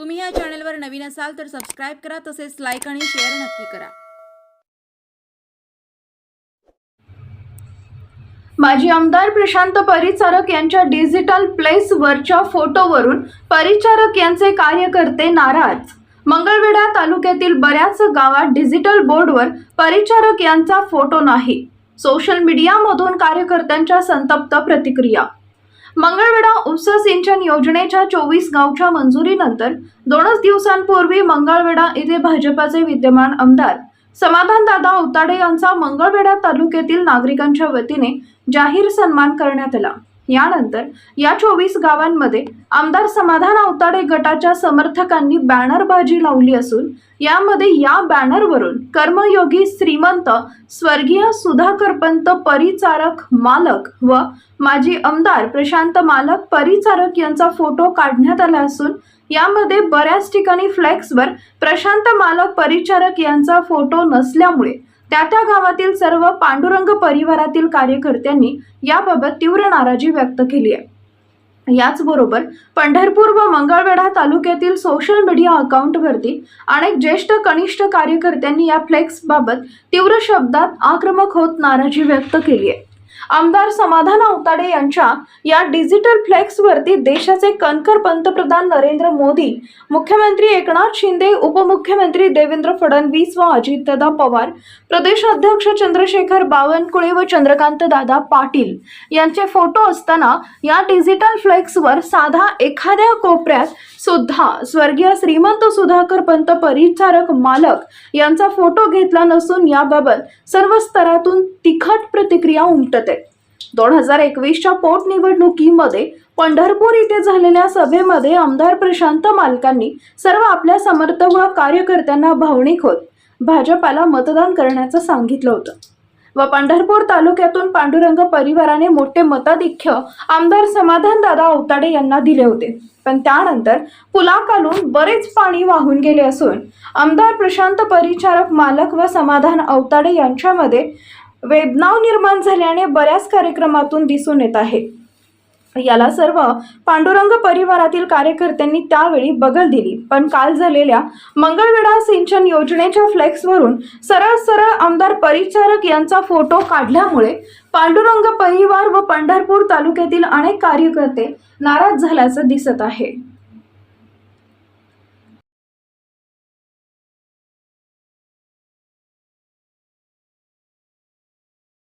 तुम्ही या चॅनलवर नवीन असाल तर सबस्क्राईब करा तसेच लाईक आणि शेअर नक्की करा. माजी आमदार प्रशांत परिचारक यांच्या डिजिटल प्लेसवरच्या फोटोवरून परिचारक यांचे कार्यकर्ते नाराज. मंगळवेढा तालुक्यातील बऱ्याच गावात डिजिटल बोर्डवर परिचारक यांचा फोटो नाही. सोशल मीडियामधून कार्यकर्त्यांच्या संतप्त प्रतिक्रिया. मंगळवेढा उपसा सिंचन योजनेच्या चोवीस गावच्या मंजुरीनंतर दोनच दिवसांपूर्वी मंगळवेढा येथे भाजपाचे विद्यमान आमदार समाधानदादा उताडे यांचा मंगळवेढा तालुक्यातील नागरिकांच्या वतीने जाहीर सन्मान करण्यात आला. यानंतर या चोवीस गावांमध्ये आमदार समाधान अवताडे गटाच्या समर्थकांनी बॅनरबाजी लावली असून यामध्ये या बॅनरवरून कर्मयोगी श्रीमंत स्वर्गीय सुधाकर पंत परिचारक मालक व माजी आमदार प्रशांत मालक परिचारक यांचा फोटो काढण्यात आला असून यामध्ये बऱ्याच ठिकाणी फ्लेक्सवर प्रशांत मालक परिचारक यांचा फोटो नसल्यामुळे त्या त्या गावातील सर्व पांडुरंग परिवारातील कार्यकर्त्यांनी याबाबत तीव्र नाराजी व्यक्त केली आहे. याचबरोबर पंढरपूर व मंगळवेढा तालुक्यातील सोशल मीडिया अकाउंटवरती अनेक ज्येष्ठ कनिष्ठ कार्यकर्त्यांनी या फ्लेक्सबाबत तीव्र शब्दात आक्रमक होत नाराजी व्यक्त केली आहे. आमदार समाधान अवताडे यांच्या या डिजिटल फ्लेक्सवरती देशाचे कणकर पंतप्रधान नरेंद्र मोदी मुख्यमंत्री एकनाथ शिंदे उपमुख्यमंत्री देवेंद्र फडणवीस व अजितदादा पवार प्रदेश अध्यक्ष चंद्रशेखर बावनकुळे व चंद्रकांत दादा पाटील यांचे फोटो असताना या डिजिटल फ्लेक्सवर साधा एखाद्या कोपऱ्यात सुद्धा स्वर्गीय श्रीमंत सुधाकर पंत परिचारक मालक यांचा फोटो घेतला नसून याबाबत सर्व स्तरातून तिखट प्रतिक्रिया उमटत. दोन हजार एकवीसच्या पोटनिवडणुकीमध्ये पंढरपूर इथे झालेल्या सभेमध्ये आमदार प्रशांत मालकांनी सर्व आपल्या समर्थक व कार्यकर्त्यांना भावनिक होत भाजपाला मतदान करण्याचं सांगितलं होतं. व पंढरपूर तालुक्यातून पांडुरंग परिवाराने मोठे मताधिक्य आमदार समाधान दादा अवताडे यांना दिले होते. पण त्यानंतर पुलाखालून बरेच पाणी वाहून गेले असून आमदार प्रशांत परिचारक मालक व समाधान अवताडे यांच्यामध्ये वेदनाव निर्माण झाल्याने बऱ्याच कार्यक्रमातून दिसून येत आहे. याला सर्व पांडुरंग परिवारातील कार्यकर्त्यांनी त्यावेळी बगल दिली. पण काल झालेल्या मंगळवेढा सिंचन योजनेच्या फ्लेक्सवरून सरळ सरळ आमदार परिचारक यांचा फोटो काढल्यामुळे पांडुरंग परिवार व पंढरपूर तालुक्यातील अनेक कार्यकर्ते नाराज झाल्याचं दिसत आहे.